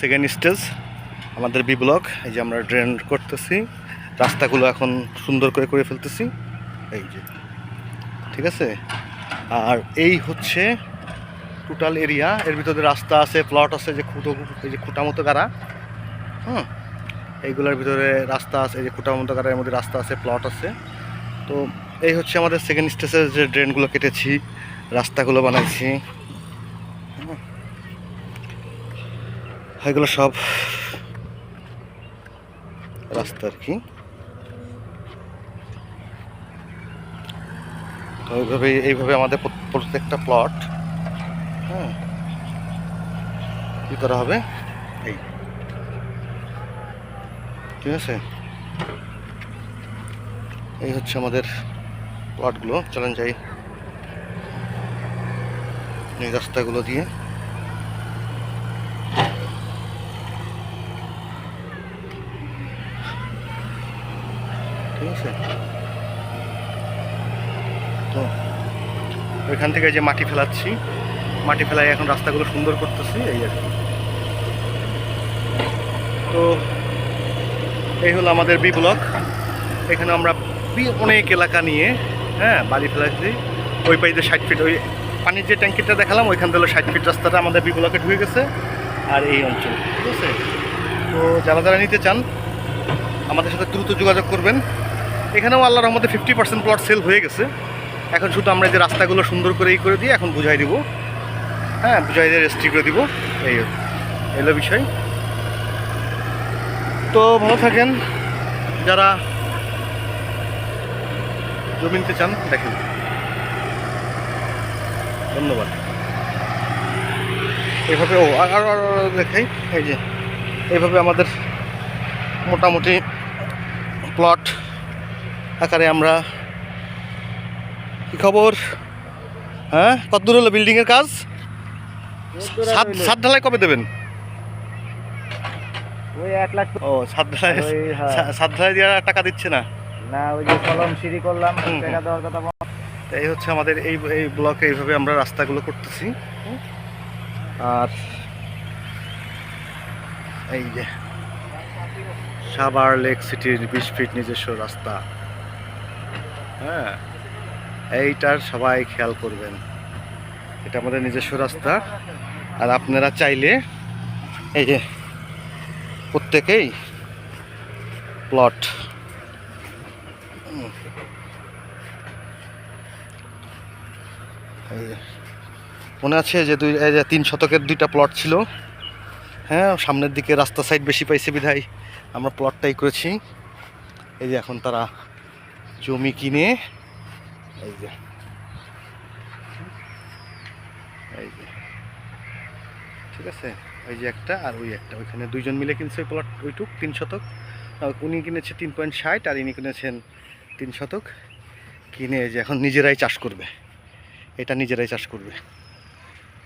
Second stage আমাদের B block এই যে আমরা ড্রেন করতেছি। রাস্তাগুলো এখন সুন্দর করে করে ফেলতেছি। এই যে, ঠিক আছে? আর এই হচ্ছে টোটাল এরিয়া এর ভিতরে রাস্তা আছে প্লট আছে, যে খুঁটো এই যে খুঁটা মতো গাড়া। হুম? এইগুলোর ভিতরে রাস্তা আছে, এই যে খুঁটা মতো গাড়ার মধ্যে রাস্তা আছে প্লট আছে। তো এই হচ্ছে আমাদের সেকেন্ড স্টেজের যে ড্রেনগুলো কেটেছি, রাস্তাগুলো বানাইছি। এগুলো সব রাস্তা আর কি। তো এইভাবে এইভাবে আমাদের প্রত্যেকটা প্লট হ্যাঁ। কী করা হবে? এই। ঠিক আছে? এই হচ্ছে আমাদের প্লটগুলো চলেন যাই। এই রাস্তাগুলো দিয়ে। ঠিক আছে? তো ওইখান থেকে যে মাটি ফেলাচ্ছি, মাটি ফেলাই এখন রাস্তাগুলো সুন্দর করতেছি, এই আর কি। তো, এই হলো আমাদের বি ব্লক। এখানে আমরা অনেক এলাকা নিয়ে হ্যাঁ বাড়ি ফেলাচ্ছি। ওই পাইতে ষাট ফিট ওই পানির যে ট্যাঙ্কিটা দেখালাম, ওইখান থেকে ষাট ফিট রাস্তাটা আমাদের বি ব্লকে ঢুকে গেছে, আর এই অঞ্চল, ঠিক আছে? তো, যারা যারা নিতে চান, আমাদের সাথে দ্রুত যোগাযোগ করবেন। এখানেও আল্লাহর রহমতে ফিফটি পার্সেন্ট প্লট সেল হয়ে গেছে। এখন শুধু আমরা যে রাস্তাগুলো সুন্দর করে এই করে দিয়ে এখন বুঝাই দিব। হ্যাঁ বুঝাই দিয়ে রেস্ট্রি করে দিব। এই এলো বিষয়। তো ভালো থাকেন। যারা জমি নিতে চান, দেখেন। ধন্যবাদ। এভাবে, ও, আর দেখাই। এই যে, এইভাবে আমাদের মোটামুটি প্লট আকারে আমরা কি খবর? হ্যাঁ? কত দূর হলো বিল্ডিংয়ের কাজ? সাত সাত ঢালাই কবে দেবেন? ওই এক লাখ ও সাত ঢালাই হ্যাঁ। সাত ঢালাই টাকা দিচ্ছে না? না ওই যে কলম সিঁড়ি করলাম টাকা দেওয়ার কথা। এই হচ্ছে আমাদের এই এই ব্লকে এইভাবে আমরা রাস্তাগুলো করতেছি। আর এই যে সাভার লেক সিটির বিশ ফিট নিজস্ব রাস্তা। হ্যাঁ। এইটার সবাই খেয়াল করবেন। এটা আমাদের নিজস্ব রাস্তা। আর আপনারা চাইলে এই যে প্রত্যেকেই প্লট মনে আছে যে দুই এই যে তিন শতকের দুইটা প্লট ছিল। হ্যাঁ সামনের দিকে রাস্তা সাইড বেশি পাইছে বিধায়। আমরা প্লটটাই করেছি। এই যে এখন তারা জমি কিনে, এই যে এই যে, ঠিক আছে? ওই যে একটা আর ওই একটা, ওইখানে দুইজন মিলে কিনছে ওই প্লট ওইটুক, তিন শতক। উনি কিনেছে তিন পয়েন্ট ষাট, আর ইনি কিনেছেন তিন শতক। কিনে যে এখন নিজেরাই চাষ করবে। এটা নিজেরাই চাষ করবে।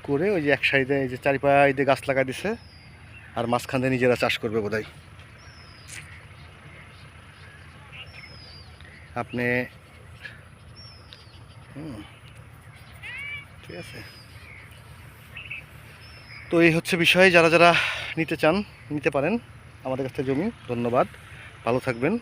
করে ওই যে এক সাইডে এই যে চারিপাই দিয়ে গাছ লাগা দিছে, আর মাঝখান দিয়ে নিজেরা চাষ করবে বোধহয়। আপনি ঠিক আছে। তো এই হচ্ছে বিষয়, যারা যারা নিতে চান, নিতে পারেন আমাদের কাছ থেকে জমি, ধন্যবাদ। ভালো থাকবেন।